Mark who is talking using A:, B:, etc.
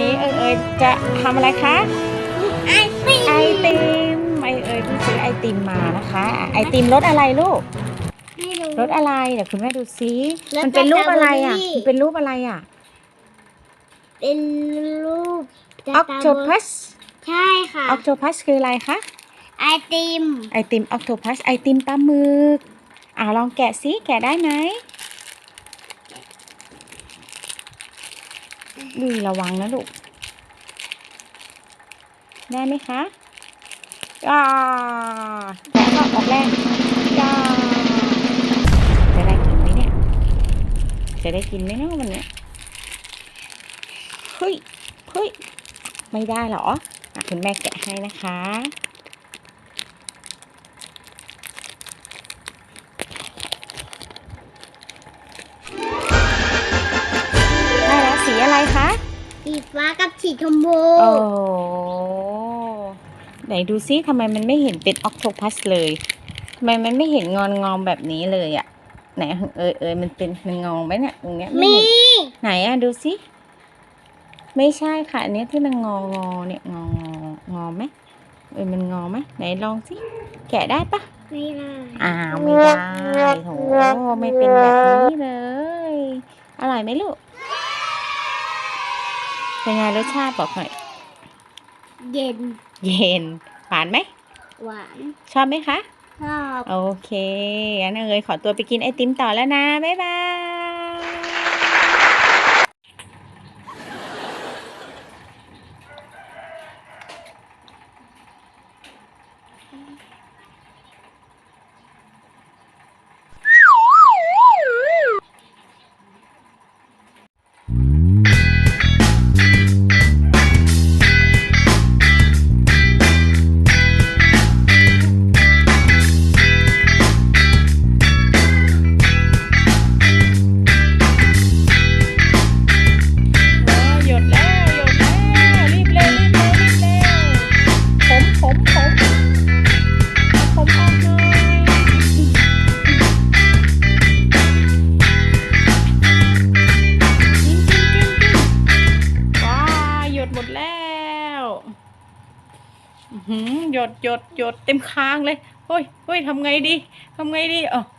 A: นี้เอยเอยจะทำอะไรคะ
B: ไอติม
A: ไอติมไอเอยเพิ่งซื้อไอติมมานะคะไอติมรสอะไรลูก
B: ไม่รู้
A: รสอะไรเดี๋ยวคุณแม่ดูซิ
B: รส
A: มันเป็นรูปอะไรอะ
B: สตรอเบอรี่
A: มันเป็นรูปอะไรอะ
B: เป็นรูป
A: ออกโตพัส
B: ใช่ค่ะ
A: ออกโตพัสคืออะไรคะ
B: ไอติม
A: ไอติมออกโตพัสไอติมปลาหมึกอ่าลองแกะซิแกะได้ไหม ดูระวังนะลูก ได้ไหมคะอ่าแกะก็ออกแรงจ้าจะได้กินไหมเนี่ย จะได้กินไหมเนาะวันเนี้ยเฮ้ยเฮ้ย ไม่ได้เหรออคุณแม่แกะให้นะคะ สี
B: ฟ้ากับสีชมพู
A: โอ้ไหนดูซิทำไมมันไม่เห็นเป็นออกโตพัสเลยทำไมมันไม่เห็นงอนงอมแบบนี้เลยอะไหนเอยเอยมันเป็นมันงองไหมเนี่ยตรงเนี้ยไมี เห็นไหนอะดูซิไม่ใช่ค่ะอันเนี้ยที่มันงองอเนี่ยงององอไหมเอยมันงอไหมไหนลองสิแกะได้ปะ
B: ไม่ได้
A: อ้าวไม่ได้โถไม่เป็นแบบนี้เลย อร่อยไหมลูก เป็นไงรสชาติบอกหน่อย
B: เย็น
A: เย็น หวานไหม
B: หวาน
A: ชอบไหมคะ
B: ชอบ
A: โอเค งั้นเอ๋ยขอตัวไปกินไอติมต่อแล้วนะ บ๊ายบายหย หยดหยดหยดเต็มคางเลยเฮ้ยเฮ้ยทำไงดีทำไงดีเอ๋ออ๋ออ๋ออ๋อ